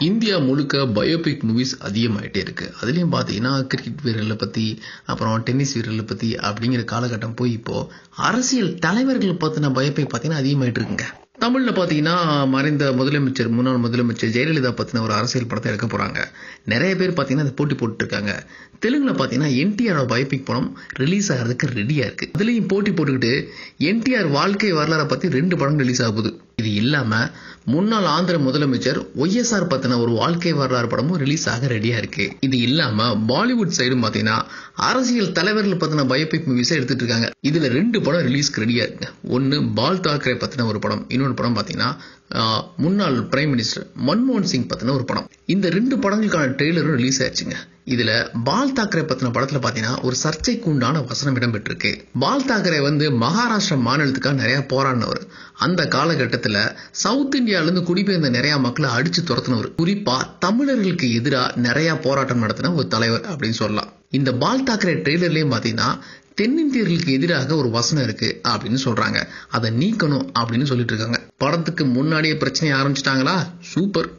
India முழுக்க biopic movies அதிகமாகிட்டே இருக்கு. அதுலேயும் பார்த்தீங்கன்னா கிரிக்கெட் வீரர்களை பற்றி அப்புறம் டென்னிஸ் வீரர்களை பற்றி அப்படிங்கிற காலகட்டம் போய் இப்போ அரசியல் தலைவர்கள் பத்தின பயோபிக் பார்த்தீங்கன்னா அதிகமாயிட்டு இருக்குங்க. தமிழில் பார்த்தீங்கன்னா மறைந்த முதலமைச்சர் முன்னாள் முதலமைச்சர் ஜெயலலிதா பற்றின ஒரு அரசியல் படத்தை எடுக்க போகிறாங்க நிறைய பேர் பார்த்தீங்கன்னா அதை போட்டி போட்டு தெலுங்கில் பார்த்தீங்கன்னா என்டிஆரோட என்டிஆர் பயோபிக் படம் ரிலீஸ் ஆகிறதுக்கு ரெடியாக இருக்குது அதுலேயும் போட்டி போட்டுக்கிட்டு என்டிஆர் வாழ்க்கை வரலாறை பற்றி ரெண்டு படம் ரிலீஸ் ஆகுது இது இல்லாம முன்னாள் ஆந்திர முதலமைச்சர் ஒய்எஸ்ஆர் பத்தின ஒரு வாழ்க்கை வரலாறு படமும் ரிலீஸ் ஆக ரெடியா இருக்கு. இது இல்லாம பாலிவுட் சைடும் பாத்தீங்கன்னா அரசியல் தலைவர்கள் பத்தின பயோபிக் மூவிஸை எடுத்துட்டு இருக்காங்க. இதுல ரெண்டு படம் ரிலீஸ்க்கு ரெடியா இருக்குங்க ஒன்னு பால் தாக்கரே பத்தின ஒரு படம் இன்னொரு படம் பாத்தீங்கன்னா முன்னாள் பிரைம் மினிஸ்டர் மன்மோகன் சிங் பத்தின ஒரு படம். இந்த ரெண்டு படங்களுக்கான ட்ரெய்லரும் ரிலீஸ் ஆயிடுச்சுங்க. இதுல பால் தாக்கரே பத்தின படத்துல பாத்தீங்கன்னா ஒரு சர்ச்சைக்கு உண்டான வசனம் இடம்பெற்றிருக்கு. பால் தாக்கரே வந்து மகாராஷ்டிரா மாநிலத்துக்காக நிறைய போராடினவர். அந்த காலகட்டத்துல சவுத் இந்தியால இருந்து குடிபெயர்ந்த நிறைய மக்களை அடிச்சு துரத்தினவர். குறிப்பா தமிழர்களுக்கு எதிராக நிறைய போராட்டம் நடத்தின ஒரு தலைவர் அப்படின்னு சொல்லலாம். இந்த பால் தாக்கரே ட்ரெய்லர்லயும் பாத்தீங்கன்னா தென்னிந்தியர்களுக்கு எதிராக ஒரு வசனம் இருக்கு அப்படின்னு சொல்றாங்க. அதை நீக்கணும் அப்படின்னு சொல்லிட்டு இருக்காங்க. படத்துக்கு முன்னாடியே பிரச்சனையை ஆரம்பிச்சிட்டாங்களா? சூப்பர்.